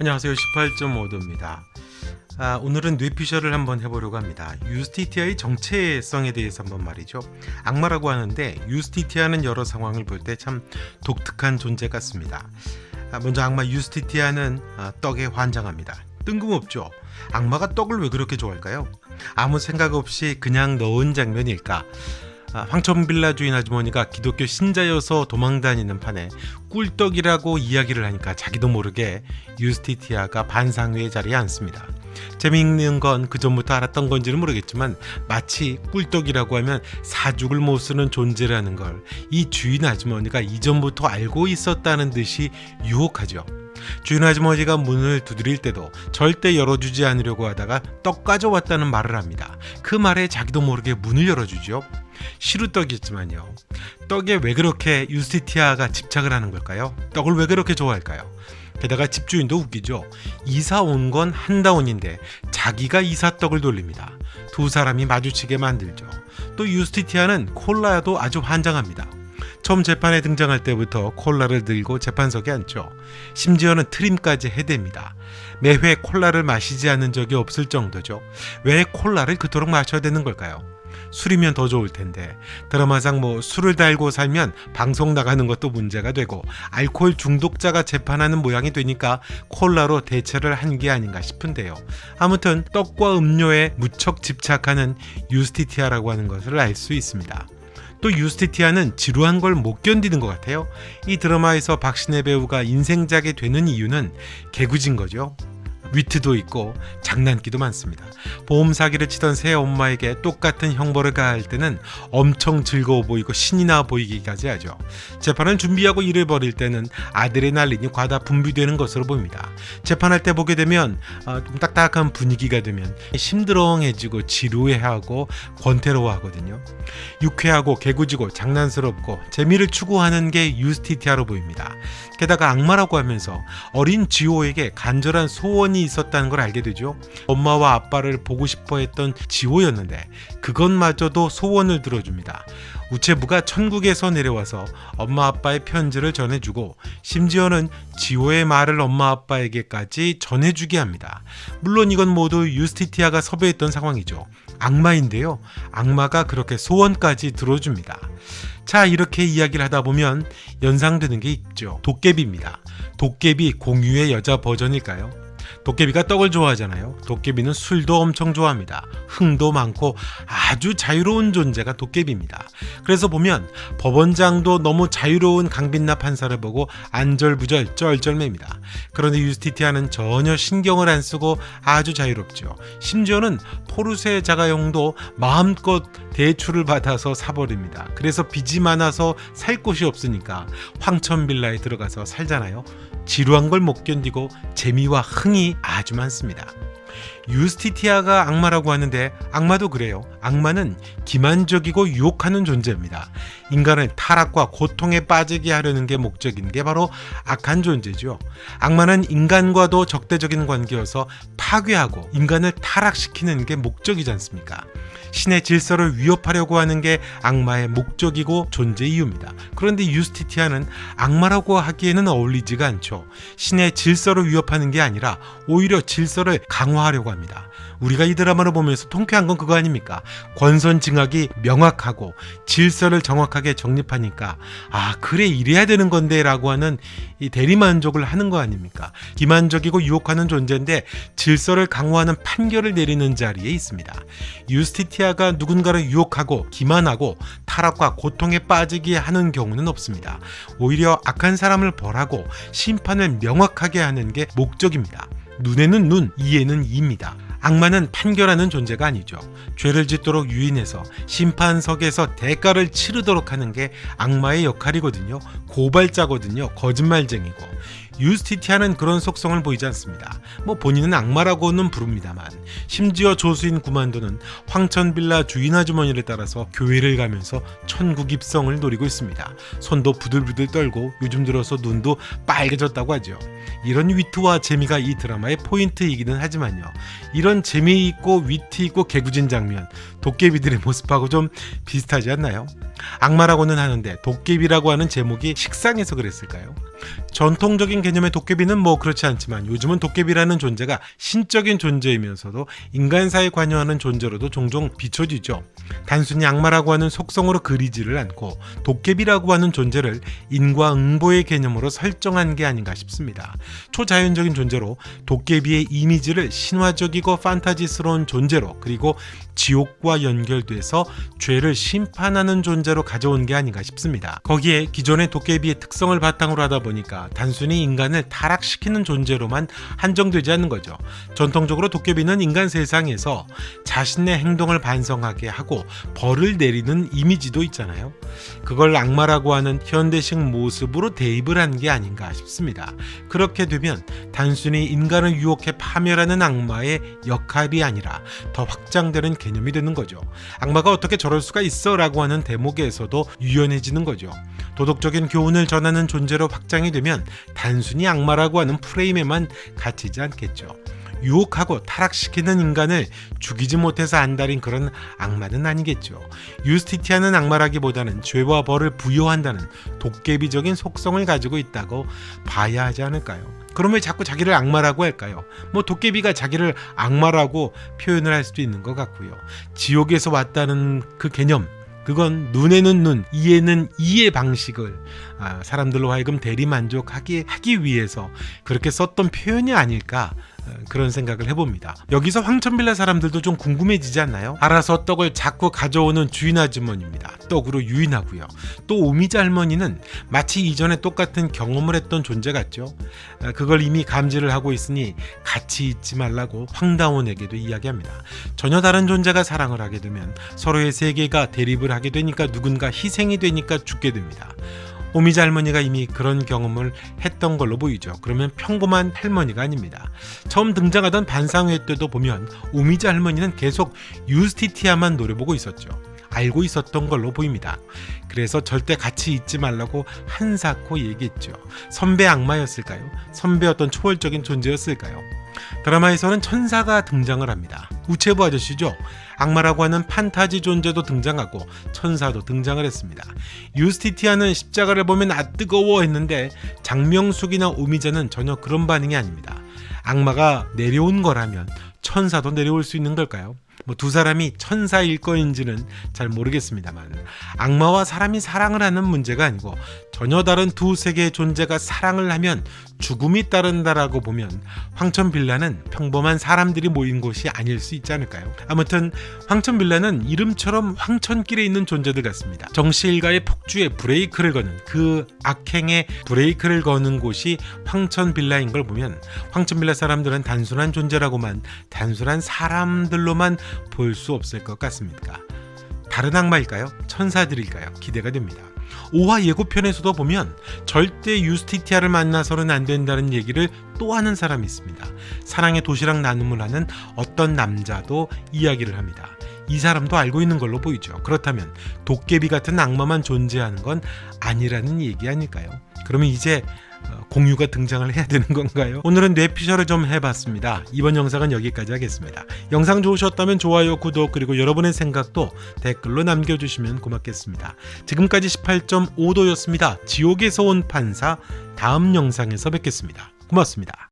안녕하세요. 18.5도입니다. 아, 오늘은 뇌피셜을 한번 해보려고 합니다. 유스티티아의 정체성에 대해서 한번 말이죠. 악마라고 하는데 유스티티아는 여러 상황을 볼 때 참 독특한 존재 같습니다. 아, 먼저 악마 유스티티아는 아, 떡에 환장합니다. 뜬금없죠. 악마가 떡을 왜 그렇게 좋아할까요? 아무 생각 없이 그냥 넣은 장면일까? 아, 황천빌라 주인 아주머니가 기독교 신자여서 도망다니는 판에 꿀떡이라고 이야기를 하니까 자기도 모르게 유스티티아가 반상회의 자리에 앉습니다. 재미있는 건 그 전부터 알았던 건지는 모르겠지만 마치 꿀떡이라고 하면 사죽을 못 쓰는 존재라는 걸 이 주인 아주머니가 이전부터 알고 있었다는 듯이 유혹하죠. 주인 아주머니가 문을 두드릴 때도 절대 열어주지 않으려고 하다가 떡 가져왔다는 말을 합니다. 그 말에 자기도 모르게 문을 열어주죠. 시루떡이었지만요. 떡에 왜 그렇게 유스티티아가 집착을 하는 걸까요? 떡을 왜 그렇게 좋아할까요? 게다가 집주인도 웃기죠. 이사 온 건 한다운인데 자기가 이사떡을 돌립니다. 두 사람이 마주치게 만들죠. 또 유스티티아는 콜라도 아주 환장합니다. 처음 재판에 등장할 때부터 콜라를 들고 재판석에 앉죠. 심지어는 트림까지 해댑니다. 매회 콜라를 마시지 않은 적이 없을 정도죠. 왜 콜라를 그토록 마셔야 되는 걸까요? 술이면 더 좋을 텐데 드라마상 뭐 술을 달고 살면 방송 나가는 것도 문제가 되고 알코올 중독자가 재판하는 모양이 되니까 콜라로 대체를 한 게 아닌가 싶은데요. 아무튼 떡과 음료에 무척 집착하는 유스티티아라고 하는 것을 알 수 있습니다. 또 유스티티아는 지루한 걸 못 견디는 것 같아요. 이 드라마에서 박신혜 배우가 인생작이 되는 이유는 개구진 거죠. 위트도 있고 장난기도 많습니다. 보험 사기를 치던 새 엄마에게 똑같은 형벌을 가할 때는 엄청 즐거워 보이고 신이 나 보이기까지 하죠. 재판을 준비하고 일을 벌일 때는 아드레날린이 과다 분비되는 것으로 보입니다. 재판할 때 보게 되면 어, 좀 딱딱한 분위기가 되면 심드렁해지고 지루해하고 권태로워하거든요. 유쾌하고 개구지고 장난스럽고 재미를 추구하는 게 유스티티아로 보입니다. 게다가 악마라고 하면서 어린 지호에게 간절한 소원이 있었다는 걸 알게 되죠. 엄마와 아빠를 보고 싶어 했던 지호였는데 그것마저도 소원을 들어줍니다. 우체부가 천국에서 내려와서 엄마 아빠의 편지를 전해주고 심지어는 지호의 말을 엄마 아빠에게까지 전해주게 합니다. 물론 이건 모두 유스티티아가 섭외했던 상황이죠. 악마인데요. 악마가 그렇게 소원까지 들어줍니다. 자, 이렇게 이야기를 하다 보면 연상되는 게 있죠. 도깨비입니다. 도깨비 공유의 여자 버전일까요? 도깨비가 떡을 좋아하잖아요. 도깨비는 술도 엄청 좋아합니다. 흥도 많고 아주 자유로운 존재가 도깨비입니다. 그래서 보면 법원장도 너무 자유로운 강빈나 판사를 보고 안절부절 쩔쩔맵니다. 그런데 유스티티아는 전혀 신경을 안 쓰고 아주 자유롭죠. 심지어는 포르쉐 자가용도 마음껏 대출을 받아서 사버립니다. 그래서 빚이 많아서 살 곳이 없으니까 황천 빌라에 들어가서 살잖아요. 지루한 걸 못 견디고 재미와 흥이 아주 많습니다. 유스티티아가 악마라고 하는데 악마도 그래요. 악마는 기만적이고 유혹하는 존재입니다. 인간을 타락과 고통에 빠지게 하려는 게 목적인 게 바로 악한 존재죠. 악마는 인간과도 적대적인 관계여서 파괴하고 인간을 타락시키는 게 목적이지 않습니까? 신의 질서를 위협하려고 하는 게 악마의 목적이고 존재 이유입니다. 그런데 유스티티아는 악마라고 하기에는 어울리지가 않죠. 신의 질서를 위협하는 게 아니라 오히려 질서를 강화하려고 합니다. 우리가 이 드라마를 보면서 통쾌한 건 그거 아닙니까? 권선징악이 명확하고 질서를 정확하게 정립하니까 아 그래 이래야 되는 건데라고 하는 이 대리만족을 하는 거 아닙니까? 기만적이고 유혹하는 존재인데 질서를 강화하는 판결을 내리는 자리에 있습니다. 유스티티아가 누군가를 유혹하고 기만하고 타락과 고통에 빠지게 하는 경우는 없습니다. 오히려 악한 사람을 벌하고 심판을 명확하게 하는 게 목적입니다. 눈에는 눈, 이에는 이입니다. 악마는 판결하는 존재가 아니죠. 죄를 짓도록 유인해서 심판석에서 대가를 치르도록 하는 게 악마의 역할이거든요. 고발자거든요. 거짓말쟁이고. 유스티티아는 그런 속성을 보이지 않습니다. 뭐 본인은 악마라고는 부릅니다만 심지어 조수인 구만도는 황천 빌라 주인 아주머니를 따라서 교회를 가면서 천국 입성을 노리고 있습니다. 손도 부들부들 떨고 요즘 들어서 눈도 빨개졌다고 하죠. 이런 위트와 재미가 이 드라마의 포인트이기는 하지만요. 이런 재미있고 위트 있고 개구진 장면 도깨비들의 모습하고 좀 비슷하지 않나요? 악마라고는 하는데 도깨비라고 하는 제목이 식상해서 그랬을까요? 전통적인 개념의 도깨비는 뭐 그렇지 않지만 요즘은 도깨비라는 존재가 신적인 존재이면서도 인간사에 관여하는 존재로도 종종 비춰지죠. 단순히 악마라고 하는 속성으로 그리지를 않고 도깨비라고 하는 존재를 인과응보의 개념으로 설정한 게 아닌가 싶습니다. 초자연적인 존재로 도깨비의 이미지를 신화적이고 판타지스러운 존재로 그리고 지옥과 연결돼서 죄를 심판하는 존재 로 가져온 게 아닌가 싶습니다. 거기에 기존의 도깨비의 특성을 바탕으로 하다 보니까 단순히 인간을 타락시키는 존재로만 한정되지 않는 거죠. 전통적으로 도깨비는 인간 세상에서 자신의 행동을 반성하게 하고 벌을 내리는 이미지도 있잖아요. 그걸 악마라고 하는 현대식 모습으로 대입을 한 게 아닌가 싶습니다. 그렇게 되면 단순히 인간을 유혹해 파멸하는 악마의 역할이 아니라 더 확장되는 개념이 되는 거죠. 악마가 어떻게 저럴 수가 있어 라고 하는 대목 에서도 유연해지는 거죠. 도덕적인 교훈을 전하는 존재로 확장이 되면 단순히 악마라고 하는 프레임에만 갇히지 않겠죠. 유혹하고 타락시키는 인간을 죽이지 못해서 안달인 그런 악마는 아니겠죠. 유스티티아는 악마라기보다는 죄와 벌을 부여한다는 도깨비적인 속성을 가지고 있다고 봐야 하지 않을까요? 그럼 왜 자꾸 자기를 악마라고 할까요? 뭐 도깨비가 자기를 악마라고 표현을 할 수도 있는 것 같고요. 지옥에서 왔다는 그 개념 그건 눈에는 눈, 이에는 이의 방식을 아, 사람들로 하여금 대리 만족하기 하기 위해서 그렇게 썼던 표현이 아닐까 어, 그런 생각을 해봅니다. 여기서 황천빌라 사람들도 좀 궁금해지지 않나요? 알아서 떡을 자꾸 가져오는 주인 아주머니입니다. 떡으로 유인하고요. 또 오미자 할머니는 마치 이전에 똑같은 경험을 했던 존재 같죠. 아, 그걸 이미 감지를 하고 있으니 같이 잊지 말라고 황다원에게도 이야기합니다. 전혀 다른 존재가 사랑을 하게 되면 서로의 세계가 대립을 하게 되니까 누군가 희생이 되니까 죽게 됩니다. 오미자 할머니가 이미 그런 경험을 했던 걸로 보이죠. 그러면 평범한 할머니가 아닙니다. 처음 등장하던 반상회 때도 보면 오미자 할머니는 계속 유스티티아만 노려보고 있었죠. 알고 있었던 걸로 보입니다. 그래서 절대 같이 잊지 말라고 한사코 얘기했죠. 선배 악마였을까요? 선배 어떤 초월적인 존재였을까요? 드라마에서는 천사가 등장을 합니다. 우체부 아저씨죠. 악마라고 하는 판타지 존재도 등장하고 천사도 등장을 했습니다. 유스티티아는 십자가를 보면 아 뜨거워 했는데 장명숙이나 오미자는 전혀 그런 반응이 아닙니다. 악마가 내려온 거라면 천사도 내려올 수 있는 걸까요? 뭐 두 사람이 천사일 거인지는 잘 모르겠습니다만 악마와 사람이 사랑을 하는 문제가 아니고 전혀 다른 두 세계의 존재가 사랑을 하면 죽음이 따른다라고 보면 황천 빌라는 평범한 사람들이 모인 곳이 아닐 수 있지 않을까요? 아무튼 황천 빌라는 이름처럼 황천길에 있는 존재들 같습니다. 정시일가의 폭주에 브레이크를 거는 그 악행에 브레이크를 거는 곳이 황천 빌라인 걸 보면 황천 빌라 사람들은 단순한 존재라고만 단순한 사람들로만 볼 수 없을 것 같습니까? 다른 악마일까요? 천사들일까요? 기대가 됩니다. 5화 예고편에서도 보면 절대 유스티티아를 만나서는 안 된다는 얘기를 또 하는 사람이 있습니다. 사랑의 도시락 나눔을 하는 어떤 남자도 이야기를 합니다. 이 사람도 알고 있는 걸로 보이죠. 그렇다면 도깨비 같은 악마만 존재하는 건 아니라는 얘기 아닐까요? 그러면 이제 어, 공유가 등장을 해야 되는 건가요? 오늘은 뇌피셜을 좀 해봤습니다. 이번 영상은 여기까지 하겠습니다. 영상 좋으셨다면 좋아요, 구독 그리고 여러분의 생각도 댓글로 남겨주시면 고맙겠습니다. 지금까지 18.5도였습니다. 지옥에서 온 판사 다음 영상에서 뵙겠습니다. 고맙습니다.